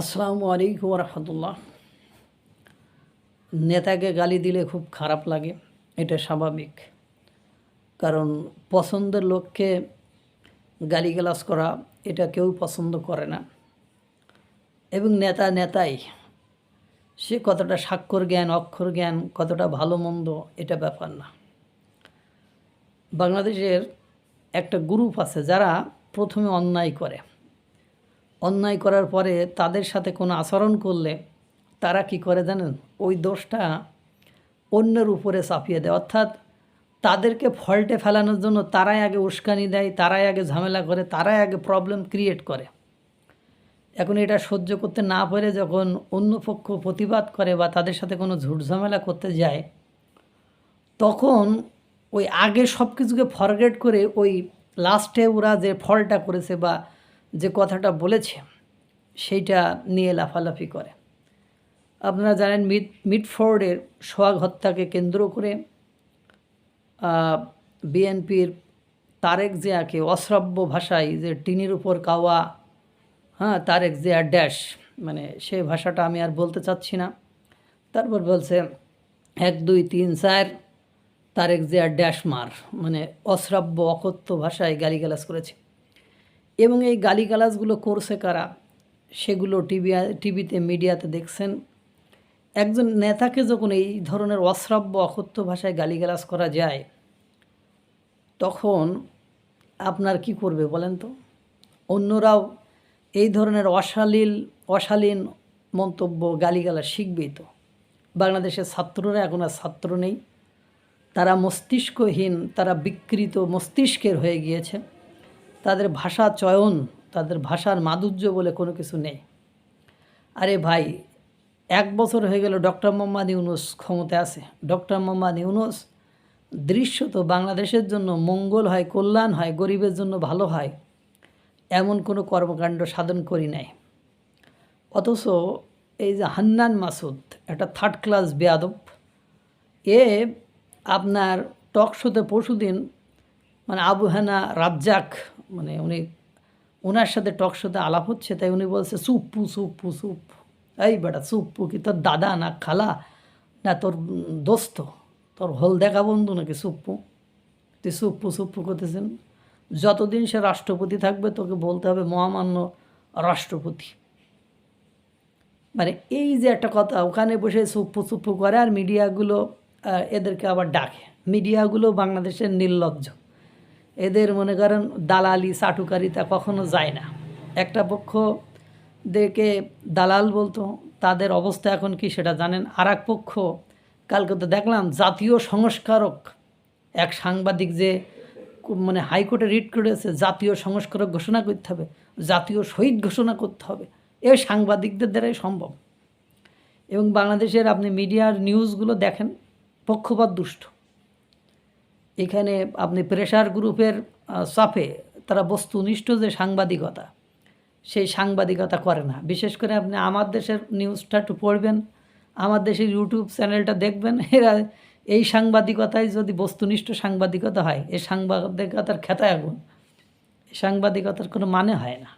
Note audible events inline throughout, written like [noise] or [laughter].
আসসালামু আলাইকুম রহমতুল্লাহ নেতাকে গালি দিলে খুব খারাপ লাগে, এটা স্বাভাবিক। কারণ পছন্দের লোককে গালিগালাজ করা, এটা কেউ পছন্দ করে না। এবং নেতা নেতাই, সে কতটা স্বাক্ষর জ্ঞান, অক্ষর জ্ঞান, কতটা ভালো মন্দ, এটা ব্যাপার না। বাংলাদেশের একটা গ্রুপ আছে যারা প্রথমে অন্যায় করে। অন্যায় করার পরে তাদের সাথে কোনো আচরণ করলে তারা কি করে জানেন? ওই দোষটা অন্যের উপরে চাপিয়ে দেয়। অর্থাৎ তাদেরকে ফল্টে ফেলানোর জন্য তারাই আগে উস্কানি দেয়, তারাই আগে ঝামেলা করে, তারাই আগে প্রবলেম ক্রিয়েট করে। এখন এটা সহ্য করতে না পেরে যখন অন্য পক্ষ প্রতিবাদ করে বা তাদের সাথে কোনো ঝুট ঝামেলা করতে যায়, তখন ওই আগে সব কিছুকে ফরগেট করে ওই লাস্টে ওরা যে ফলটা করেছে বা যে কথাটা বলেছে, সেইটা নিয়ে লাফালাফি করে। আপনারা জানেন মিড, মিডফোর্ডের সোহাগ হত্যাকে কেন্দ্র করে বিএনপির তারেক জিয়াকে অশ্রাব্য ভাষায় যে টিনির উপর কাওয়া হ্যাঁ তারেক জিয়া ড্যাশ মানে সে ভাষাটা আমি আর বলতে চাচ্ছি না। তারপর বলছে, এক, দুই, তিন, চার, তারেক জিয়া ড্যাশ মার মানে অশ্রাব্য, অকথ্য ভাষায় গালিগালাজ করেছে। এবং এই গালিগালাজগুলো করছে কারা? সেগুলো টিভি, টিভিতে, মিডিয়াতে দেখছেন। একজন নেতাকে যখন এই ধরনের অশ্রাব্য, অকথ্য ভাষায় গালিগালাজ করা যায়, তখন আপনার কি করবে বলেন তো? অন্যরাও এই ধরনের অশালীল, অশালীন মন্তব্য, গালিগালাজ শিখবেই তো। বাংলাদেশের ছাত্ররা এখন আর ছাত্র নেই। তারা মস্তিষ্কহীন, তারা বিকৃত মস্তিষ্কের হয়ে গিয়েছে তাদের ভাষা চয়ন, তাদের ভাষার মাধুর্য বলে কোনো কিছু নেই। আরে ভাই, এক বছর হয়ে গেল ডক্টর মোহাম্মদ ইউনুস ক্ষমতায় আছে। ডক্টর মোহাম্মদ ইউনুস দৃশ্যত বাংলাদেশের জন্য মঙ্গল হয়, কল্যাণ হয়, গরিবের জন্য ভালো হয়, এমন কোনো কর্মকাণ্ড সাধন করি নাই। অথচ এই যে হান্নান মাসুদ, একটা থার্ড ক্লাস বেয়াদব, এ আপনার টক শোতে পরশুদিন মানে আবু হানা রাজ্জাক মানে উনি ওনার সাথে টক শোতে আলাপ হচ্ছে, তাই উনি বলছে, সুপ্পু সুপ্পু সুপ এই বেটা, সুপ্পু কি তোর দাদা না খালা? না তোর দোস্ত? তোর হল দেখা বন্ধু নাকি সুপ্পু? তুই সুপ্পু সুপ্পু করতেছেন? যতদিন সে রাষ্ট্রপতি থাকবে, তোকে বলতে হবে মহামান্য রাষ্ট্রপতি। মানে এই যে একটা কথা, ওখানে বসে সুপ্পু সুপ্পু করে আর মিডিয়াগুলো এদেরকে আবার ডাকে। মিডিয়াগুলো বাংলাদেশের নির্লজ্জ। এদের মনে করেন দালালি চাটুকারিতা কখনো যায় না। একটা পক্ষ দেখে দালাল বলতো, তাদের অবস্থা এখন কি সেটা জানেন? আর এক পক্ষ, কালকে তো দেখলাম জাতীয় সংস্কারক, এক সাংবাদিক যে মানে হাইকোর্টে রিট করেছে, জাতীয় সংস্কারক ঘোষণা করতে হবে, জাতীয় শহীদ ঘোষণা করতে হবে। এ সাংবাদিকদের দ্বারাই সম্ভব। এবং বাংলাদেশের আপনি মিডিয়ার নিউজগুলো দেখেন পক্ষপাত দুষ্ট এখানে আপনি প্রেশার গ্রুপের চাপে তারা বস্তুনিষ্ঠ যে সাংবাদিকতা, সেই সাংবাদিকতা করে না। বিশেষ করে আপনি আমার দেশের নিউজটা একটু পড়বেন, আমার দেশের ইউটিউব চ্যানেলটা দেখবেন, [laughs] এরা এই সাংবাদিকতায় যদি বস্তুনিষ্ঠ সাংবাদিকতা হয় এই সাংবাদিকতার খেতায় আগুন। সাংবাদিকতার কোনো মানে হয় না।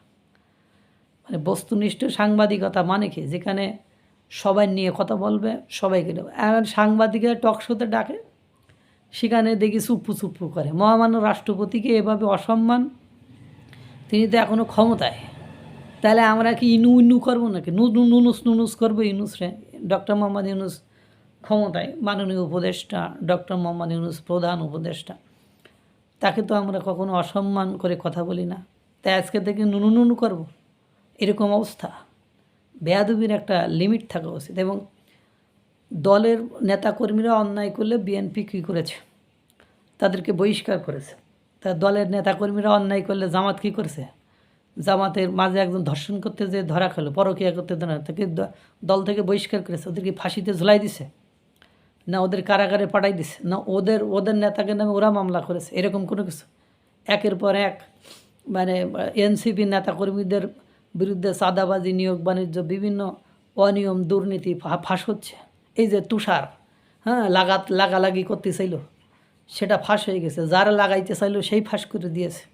মানে বস্তুনিষ্ঠ সাংবাদিকতা মানে কি? যেখানে সবাই নিয়ে কথা বলবে, সবাইকে এখন সাংবাদিকের টক শোতে ডাকে সেখানে দেখি চুপ্পু চুপ্পু করে। মহামান্য রাষ্ট্রপতিকে এভাবে অসম্মান, তিনি তো এখনও ক্ষমতায়। তাহলে আমরা কি ইনু ইনু করব নাকি? নুনুস নুনুস করব ইনুস রে? ডক্টর মোহাম্মদ ইউনুস ক্ষমতায়, মাননীয় উপদেষ্টা, ডক্টর মোহাম্মদ ইউনুস প্রধান উপদেষ্টা। তাকে তো আমরা কখনো অসম্মান করে কথা বলি না। তাই আজকে থেকে নুনু নুনু করব। এরকম অবস্থা। বেয়াদবির একটা লিমিট থাকা উচিত এবং দলের নেতাকর্মীরা অন্যায় করলে বিএনপি কী করেছে? তাদেরকে বহিষ্কার করেছে। তা দলের নেতাকর্মীরা অন্যায় করলে জামাত কী করেছে? জামাতের মাঝে একজন ধর্ষণ করতে যে ধরা খেলো, পরকিয়া করতে ধরা তাকে দল থেকে বহিষ্কার করেছে, ওদেরকে ফাঁসিতে ঝুলাই দিছে। না ওদের কারাগারে পাঠাই দিছে, না ওদের ওদের নেতাকে নামে ওরা মামলা করেছে, এরকম কোনো কিছু? একের পর এক মানে এনসিপি নেতাকর্মীদের বিরুদ্ধে সাদাবাজি নিয়োগ, বাণিজ্য, বিভিন্ন অনিয়ম, দুর্নীতি ফাঁস হচ্ছে। এই যে তুষার হ্যাঁ লাগাত, লাগালাগি করতে চাইলো। সেটা ফাঁস হয়ে গেছে। যারা লাগাইতে চাইলো সেই ফাঁস করে দিয়েছে।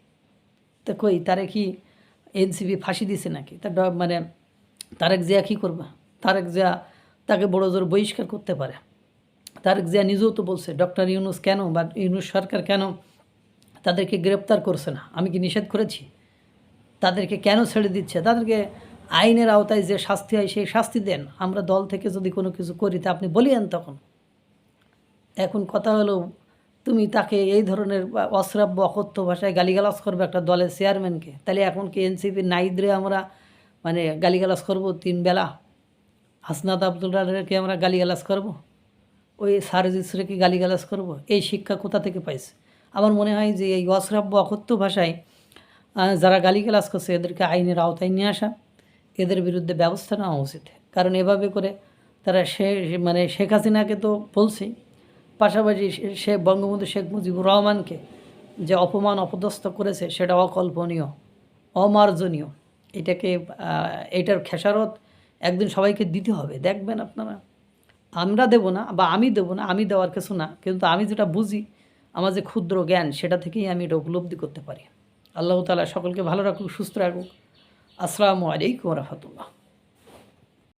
তো কই, তারে কি এনসিপি ফাঁসি দিছে নাকি? তা মানে তারেক জিয়া কী করবে? তারেক জিয়া তাকে বড় জোর বহিষ্কার করতে পারে। তারেক জিয়া নিজেও তো বলছে, ডক্টর ইউনুস কেন বা ইউনুস সরকার কেন তাদেরকে গ্রেপ্তার করছে না? আমি কি নিষেধ করেছি? তাদেরকে কেন ছেড়ে দিচ্ছে? তাদেরকে আইনের আওতায় যে শাস্তি হয় সেই শাস্তি দেন। আমরা দল থেকে যদি কোনো কিছু করি, তা আপনি বলিয়েন তখন। এখন কথা হলো তুমি তাকে এই ধরনের অশ্রাব্য, অকথ্য ভাষায় গালিগালাজ করবে একটা দলের চেয়ারম্যানকে। তাহলে এখন কি এনসিপির নাইদরে আমরা? মানে গালিগালাজ করব তিন বেলা? হাসনাত আবদুল্লাহকে আমরা গালিগালাজ করব? ওই সার্জিসরে কি গালিগালাজ করব? এই শিক্ষা কোথা থেকে পাইছে? আমার মনে হয় যে এই অশ্রাব্য, অকথ্য ভাষায় যারা গালিগালাজ করছে এদেরকে আইনের আওতায় নিয়ে আসা, এদের বিরুদ্ধে ব্যবস্থা নেওয়া উচিত। কারণ এভাবে করে তারা সে মানে শেখ হাসিনাকে তো বলছেই। পাশাপাশি সে- বঙ্গবন্ধু শেখ মুজিবুর রহমানকে যে অপমান অপদস্থ করেছে সেটা অকল্পনীয়, অমার্জনীয়। এটাকে এটার খেসারত একদিন সবাইকে দিতে হবে। দেখবেন আপনারা, আমরা দেব না বা আমি দেব না, আমি দেওয়ার কিছু না, কিন্তু আমি যেটা বুঝি, আমার যে ক্ষুদ্র জ্ঞান, সেটা থেকেই আমি এটা উপলব্ধি করতে পারি। আল্লাহ তালা সকলকে ভালো রাখুক, সুস্থ রাখুক। আসসালামু আলাইকুম রহমতুল্লাহ।